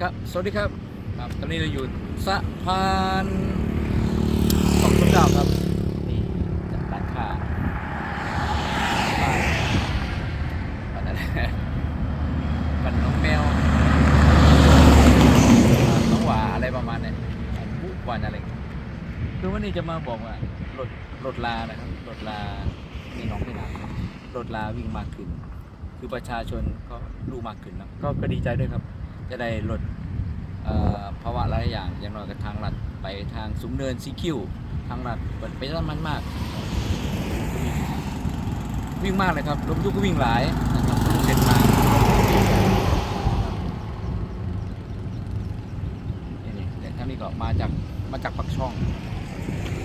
ครับ สวัสดีครับ ครับ ตอนนี้เราอยู่สะพานสองต้นดาวครับ นี่จากร้านค้าบ้านบ้านอะไรบ้านน้องแมวน้องหวาอะไรประมาณเนี้ยบุกวันอะไรคือวันนี้จะมาบอกว่ารถรถลานะครับ รถลานี่น้องไม่นานรถลาวิ่งมากขึ้น คือประชาชนก็รู้มากขึ้นนะก็ดีใจด้วยครับ จะได้ลดภาวะหลายอย่างอย่างน้อยก็ทางลัดไปทางสูงเนินซีคิวทางลัดเปิดไปแล้วมันมาก วิ่งมากเลยครับรถทุกก็วิ่งหลายนะครับเสร็จมานี่นี่แต่ถ้านี่ก็มาจากมาจากปักช่อง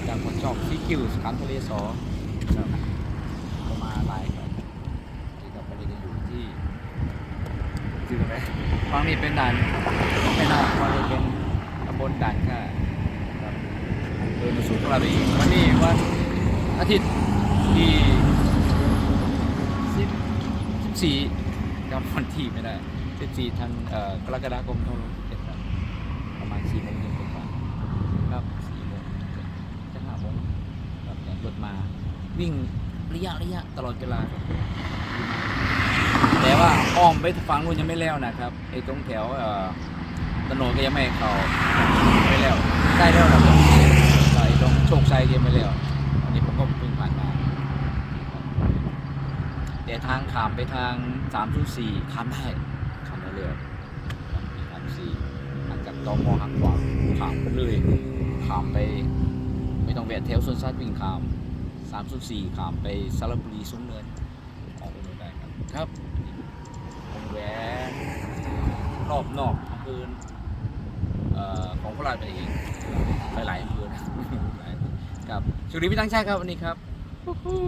จากปักช่องซีคิวสถานทะเลสอครับก็มาหลายครับที่กับประเด็นจะอยู่ที่ ชื่ออะไรฟังนี่เป็นด่านไม่น่าฟังนี่เป็นตำบลด่านค่ะเดินมาสู่ของเราไปอีกวันนี้วันอาทิตย์ที่สิบสิบสี่จำวันที่ไม่ได้สิบสี่ธันเอ่อกรกฎาคมทั้งเจ็ดครับประมาณสี่โมงเย็นกว่าครับสี่โมงจะห้าโมงครับรถมาวิ่งระยะระยะตลอดเวลา ว่าอ้อมไปฝั่งนู้นยังไม่แล้วนะครับไอ้ตรงแถวเออถนนก็ยังไม่ให้เขาไม่แล้วได้แล้วนะครับไอ้ตรงโชคชัยยังไม่แล้วอันนี้ผมก็เพิ่งผ่านมาแต่ทางขามไปทาง304ข้ามได้ข้ามได้เลยครับมีทางสี่ทางจากตอมหักขวาขามไปเลยขามไป ไม่ต้องแวะแถวสวนสัตว์วิ่งขาม304ขามไปสระบุรีสูงเนินออกไปได้ครับครับ แหวนรอบนอกอำเภออ่อของโคราชไปอีกหลายๆอำเภอนะครับชุดนี้พี่ตั้งชาติครับวันนี้ครับฮู้ฮู้